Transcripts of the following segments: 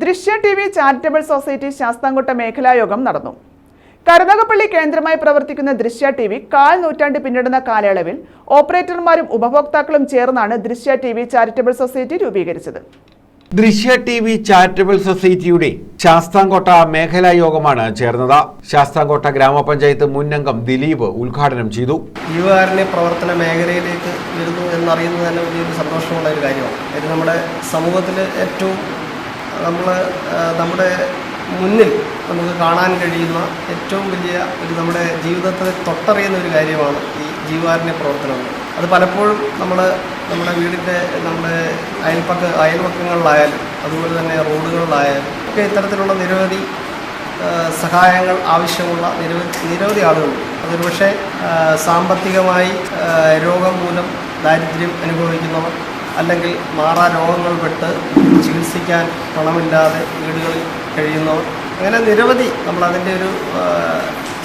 Drishya T V charitable society Sasthamcotta മേഖലായോഗം നടന്നു. കരുനാഗപ്പള്ളി കേന്ദ്രമായി പ്രവർത്തിക്കുന്ന ദൃശ്യ ടി വി കാൽ നൂറ്റാണ്ട് പിന്നിടുന്ന കാലയളവിൽ ഓപ്പറേറ്റർമാരും ഉപഭോക്താക്കളും ചേർന്നാണ് ദൃശ്യ ടി വി ചാരിറ്റബിൾ സൊസൈറ്റി രൂപീകരിച്ചത്. ദൃശ്യ ടി വി ചാരിറ്റബിൾ സൊസൈറ്റിയുടെ ശാസ്താംകോട്ട മേഖലാ യോഗമാണ് ചേർന്നത്. ശാസ്താംകോട്ട ഗ്രാമപഞ്ചായത്ത് മുൻ അംഗം ദിലീപ് ഉദ്ഘാടനം ചെയ്തു. ജീവകാരുണ്യ പ്രവർത്തന മേഖലയിലേക്ക് വരുന്നു എന്നറിയുന്നത് തന്നെ വലിയൊരു സന്തോഷമുള്ള ഒരു കാര്യമാണ്. ഇത് നമ്മുടെ സമൂഹത്തിൽ ഏറ്റവും നമ്മൾ നമ്മുടെ മുന്നിൽ നമുക്ക് കാണാൻ കഴിയുന്ന ഏറ്റവും വലിയ ഒരു നമ്മുടെ ജീവിതത്തെ തൊട്ടറിയുന്ന ഒരു കാര്യമാണ് ഈ ജീവകാരുണ്യ പ്രവർത്തനങ്ങൾ അത് പലപ്പോഴും നമ്മൾ നമ്മുടെ വീടിന്റെ നമ്മുടെ അയൽപ്പക്ക അയൽപക്കങ്ങളിലായാലും അതുപോലെ തന്നെ റോഡുകളിലായാലും ഒക്കെ ഇത്തരത്തിലുള്ള നിരവധി സഹായങ്ങൾ ആവശ്യമുള്ള നിരവധി നിരവധി ആളുകളുണ്ട് അതൊരു പക്ഷേ സാമ്പത്തികമായി രോഗം മൂലം ദാരിദ്ര്യം അനുഭവിക്കുന്നവർ അല്ലെങ്കിൽ മാറാ രോഗങ്ങൾ പെട്ട് ചികിത്സിക്കാൻ പണമില്ലാതെ വീടുകളിൽ കഴിയുന്നവർ. അങ്ങനെ നിരവധി നമ്മളതിന്റെ ഒരു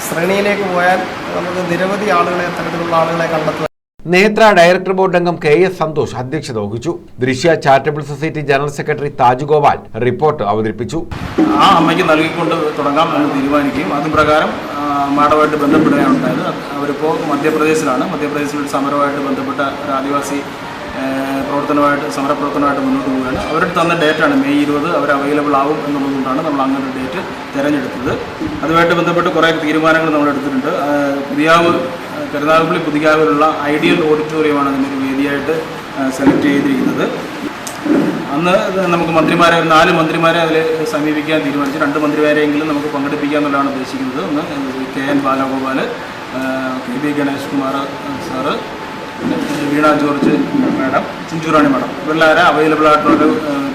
ശ്രേണിയിലേക്ക് പോയാൽ നമുക്ക് നിരവധി ആളുകളെ തരത്തിലുള്ള ആളുകളെ കണ്ടെത്തുക നേത്ര ഡയറക്ടർ ബോർഡ് അംഗം കെ എസ് സന്തോഷ് അധ്യക്ഷത വഹിച്ചു. Drishya charitable society general secretary Thajugopal report അവതരിപ്പിച്ചു. ആ അമ്മയ്ക്ക് നൽകിക്കൊണ്ട് തുടങ്ങാം എന്ന് തീരുമാനിക്കുകയും അതും പ്രകാരം ആ, അമ്മയുമായിട്ട് ബന്ധപ്പെടുകയാണ് ഉണ്ടായത്. അവരിപ്പോൾ മധ്യപ്രദേശിലാണ്. മധ്യപ്രദേശിൽ സമരവുമായിട്ട് സമരമായിട്ട് ബന്ധപ്പെട്ട ഒരു ആദിവാസി പ്രവർത്തനമായിട്ട് സമരപ്രവർത്തനമായിട്ട് മുന്നോട്ട് പോവുകയാണ്. അവരുടെ തന്ന ഡേറ്റാണ് മെയ് ഇരുപത്. അവർ അവൈലബിൾ ആവും എന്നുള്ളതുകൊണ്ടാണ് നമ്മൾ അങ്ങനെ ഒരു ഡേറ്റ് തിരഞ്ഞെടുത്തത്. അതുമായിട്ട് ബന്ധപ്പെട്ട് കുറേ തീരുമാനങ്ങൾ നമ്മൾ എടുത്തിട്ടുണ്ട്. പുതിയാവ് കരുനാഗപ്പള്ളി പുതിയാവിലുള്ള ഐഡിയൽ ഓഡിറ്റോറിയമാണ് അതിന്റെ ഒരു വേദിയായിട്ട് സെലക്ട് ചെയ്തിരിക്കുന്നത്. അന്ന് നമുക്ക് മന്ത്രിമാരെ നാല് മന്ത്രിമാരെ അതിൽ സമീപിക്കാൻ തീരുമാനിച്ചു. രണ്ട് മന്ത്രിമാരെയെങ്കിലും നമുക്ക് പങ്കെടുപ്പിക്കുക എന്നുള്ളതാണ് ഉദ്ദേശിക്കുന്നത്. ഒന്ന് K N Balagopal K B Ganesh Kumar sir. Veena George madam Chinchurani madam. ഇവരെല്ലാവരും അവൈലബിൾ ആയിട്ടുള്ള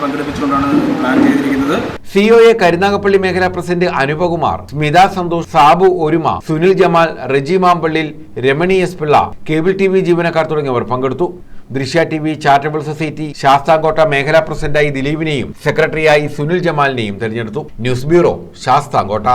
പങ്കെടുപ്പിച്ചുകൊണ്ടാണ് പ്ലാൻ ചെയ്തിരിക്കുന്നത്. സിഒഎ കരുനാഗപ്പള്ളി മേഖലാ പ്രസിഡന്റ് അനുപകുമാർ സ്മിത സന്തോഷ് സാബു ഒരുമ Sunil Jamal Reji Mampallil Ramani S Pillai cable T V ജീവനക്കാർ തുടങ്ങിയവർ പങ്കെടുത്തു. Drishya T V charitable society Sasthamcotta മേഖലാ പ്രസിഡന്റായി ദിലീപിനെയും സെക്രട്ടറിയായി സുനിൽ ജമാലിനെയും തെരഞ്ഞെടുത്തു. News bureau Sasthamcotta.